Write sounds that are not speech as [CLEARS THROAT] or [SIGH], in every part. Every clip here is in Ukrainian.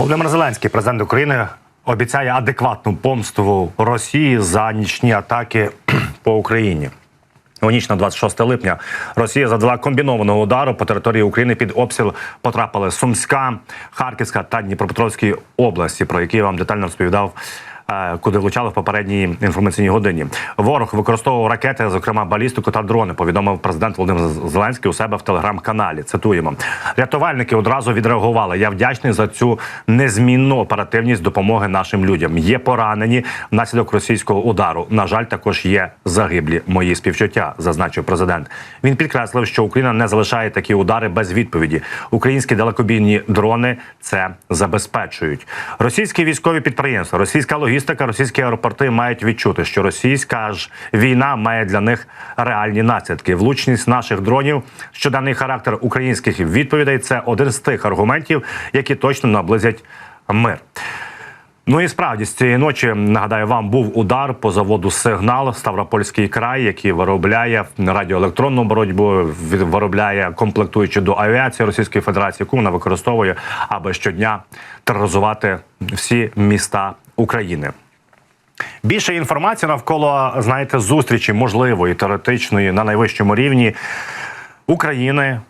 Володимир Зеленський, президент України, обіцяє адекватну помсту Росії за нічні атаки [CLEARS THROAT] по Україні. У ніч на 26 липня Росія завдала комбінованого удару по території України під обстріл потрапили Сумська, Харківська та Дніпропетровські області, про які я вам детально розповідав. Е, Куди влучали в попередній інформаційній годині, ворог використовував ракети, зокрема балістику та дрони. Повідомив президент Володимир Зеленський у себе в телеграм-каналі. Цитуємо: рятувальники одразу відреагували. Я вдячний за цю незмінну оперативність допомоги нашим людям. Є поранені внаслідок російського удару. На жаль, також є загиблі мої співчуття, зазначив президент. Він підкреслив, що Україна не залишає такі удари без відповіді. Українські далекобійні дрони це забезпечують. Російські військові підприємства, російська логістика, російські аеропорти мають відчути, що російська ж війна має для них реальні наслідки. Влучність наших дронів, щоденний характер українських відповідей це один з тих аргументів, які точно наблизять мир. Ну і справді з цієї ночі нагадаю вам був удар по заводу Сигнал Ставропольський край, який виробляє радіоелектронну боротьбу, виробляє комплектуючи до авіації Російської Федерації, яку вона використовує, аби щодня тероризувати всі міста України. Більше інформації навколо знаєте зустрічі можливої теоретичної на найвищому рівні України,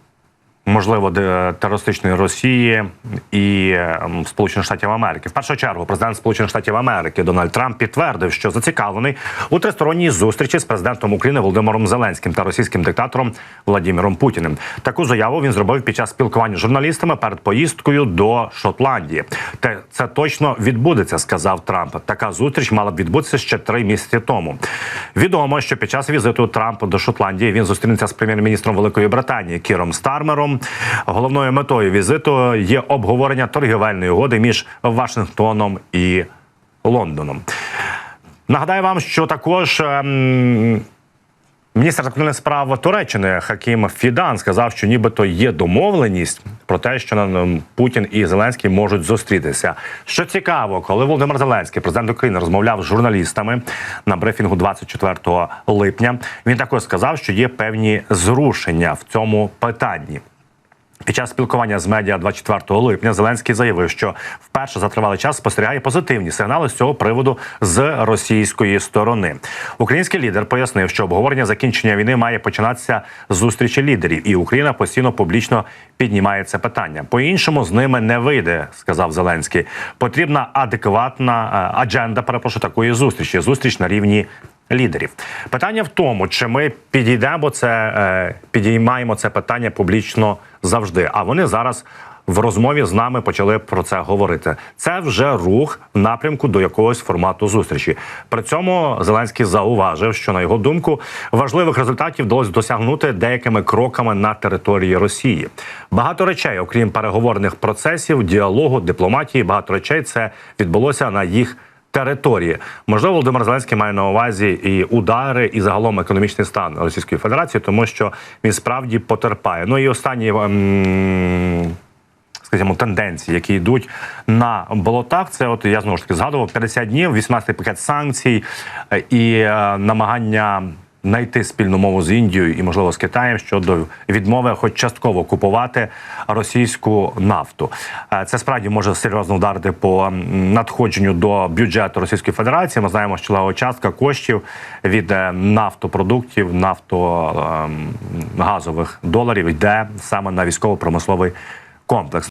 можливо, терористичної Росії і ем, Сполучених Штатів Америки. В першу чергу, президент Сполучених Штатів Америки Дональд Трамп підтвердив, що зацікавлений у тристоронній зустрічі з президентом України Володимиром Зеленським та російським диктатором Владимиром Путіним. Таку заяву він зробив під час спілкування з журналістами перед поїздкою до Шотландії. Те це точно відбудеться, сказав Трамп. Така зустріч мала б відбутися ще три місяці тому. Відомо, що під час візиту Трампа до Шотландії він зустрінеться з прем'єр-міністром Великої Британії Кіром Стармером. Головною метою візиту є обговорення торгівельної угоди між Вашингтоном і Лондоном. Нагадаю вам, що також. ем, Міністр закордонних справ Туреччини Хакім Фідан сказав, що нібито є домовленість про те, що м, Путін і Зеленський можуть зустрітися. Що цікаво, коли Володимир Зеленський, президент України, розмовляв з журналістами на брифінгу 24 липня, він також сказав, що є певні зрушення в цьому питанні. Під час спілкування з медіа 24 липня Зеленський заявив, що вперше за тривалий час спостерігає позитивні сигнали з цього приводу з російської сторони. Український лідер пояснив, що обговорення закінчення війни має починатися з зустрічі лідерів, і Україна постійно публічно піднімає це питання. По іншому з ними не вийде, сказав Зеленський. Потрібна адекватна е, адженда. Перепрошую такої зустрічі. Зустріч на рівні лідерів. Питання в тому, чи ми підійдемо це, е, підіймаємо це питання публічно завжди. А вони зараз в розмові з нами почали про це говорити. Це вже рух в напрямку до якогось формату зустрічі. При цьому Зеленський зауважив, що на його думку важливих результатів вдалося досягнути деякими кроками на території Росії. Багато речей, окрім переговорних процесів, діалогу, дипломатії, багато речей це відбулося на їх території. Можливо, Володимир Зеленський має на увазі і удари, і загалом економічний стан Російської Федерації, тому що він справді потерпає. Ну і останні. ем, Скажімо, тенденції, які йдуть на болотах, це от я знову ж таки згадував 50 днів, 18 пакет санкцій е, і е, намагання знайти спільну мову з Індією і, можливо, з Китаєм щодо відмови, хоч частково купувати російську нафту. Е, Це справді може серйозно вдарити по надходженню до бюджету Російської Федерації. Ми знаємо, що лева частка коштів від е, нафтопродуктів, нафтогазових доларів йде саме на військово-промисловий комплекс.